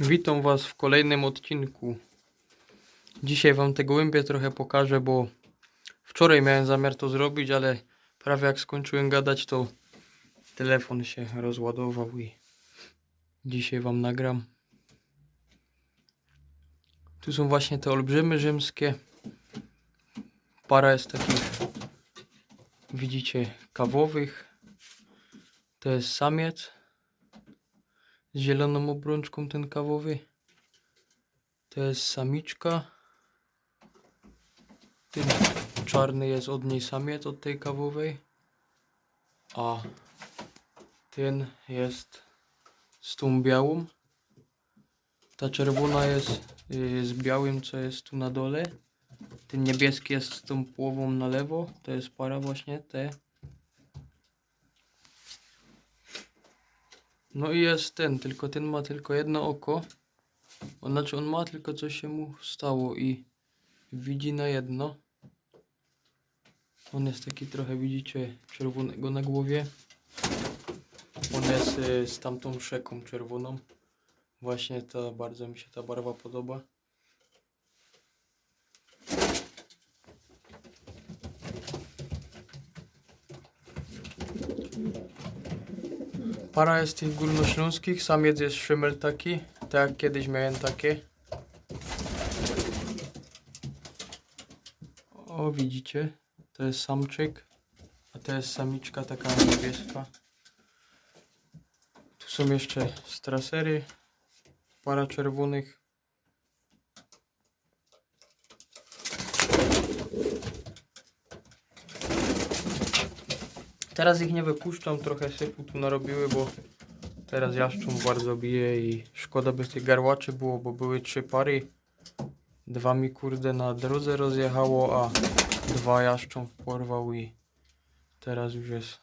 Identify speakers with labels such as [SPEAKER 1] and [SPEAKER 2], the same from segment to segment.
[SPEAKER 1] Witam Was w kolejnym odcinku. Dzisiaj Wam te gołębie trochę pokażę, bo wczoraj miałem zamiar to zrobić, ale prawie jak skończyłem gadać, to telefon się rozładował i dzisiaj Wam nagram. Tu są właśnie te olbrzymy rzymskie. Para jest takich, widzicie, kawowych. To jest samiec z zieloną obrączką ten kawowy. To jest samiczka. Ten czarny jest od niej samiec, od tej kawowej. A ten jest z tą białą. Ta czerwona jest y, z białym, co jest tu na dole. Ten niebieski jest z tą połową na lewo. To jest para właśnie te. No i jest ten, tylko ten ma tylko jedno oko. Znaczy on ma tylko coś się mu stało i widzi na jedno. On jest taki trochę, widzicie, czerwonego na głowie. On jest y, z tamtą szeką czerwoną. Właśnie ta, bardzo mi się ta barwa podoba. Para jest tych górnośląskich, samiec jest szymel taki, tak jak kiedyś miałem takie. O, widzicie, to jest samczyk, a to jest samiczka taka niebieska. Tu są jeszcze strasery, para czerwonych. Teraz ich nie wypuszczam, trochę syfu tu narobiły, bo teraz jaszczur bardzo bije i szkoda by tych garłaczy było, bo były trzy pary. Dwa mi kurde na drodze rozjechało, a dwa jaszczą porwał i teraz już jest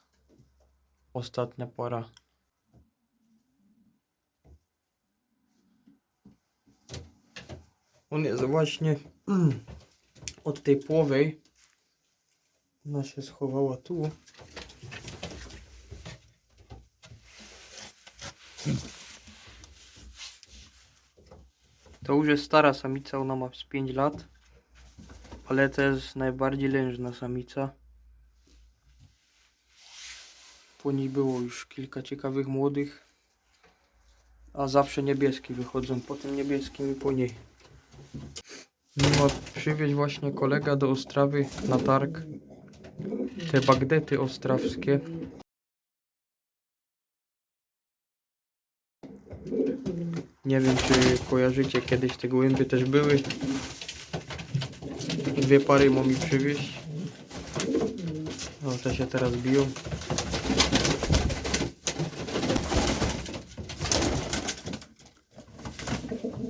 [SPEAKER 1] ostatnia para. On jest właśnie od tej połowej. Ona się schowała tu. To już jest stara samica, ona ma z 5 lat. Ale to jest najbardziej lężna samica. Po niej było już kilka ciekawych młodych. A zawsze niebieskie wychodzą po tym niebieskim i po niej. Ma przywieźć właśnie kolega do Ostrawy na targ. Te bagdety ostrawskie. Nie wiem, czy kojarzycie, kiedyś te gołębie też były. Dwie pary ma mi przywieźć. No, te się teraz biją.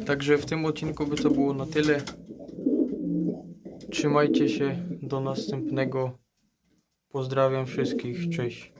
[SPEAKER 1] Także w tym odcinku by to było na tyle. Trzymajcie się. Do następnego. Pozdrawiam wszystkich. Cześć.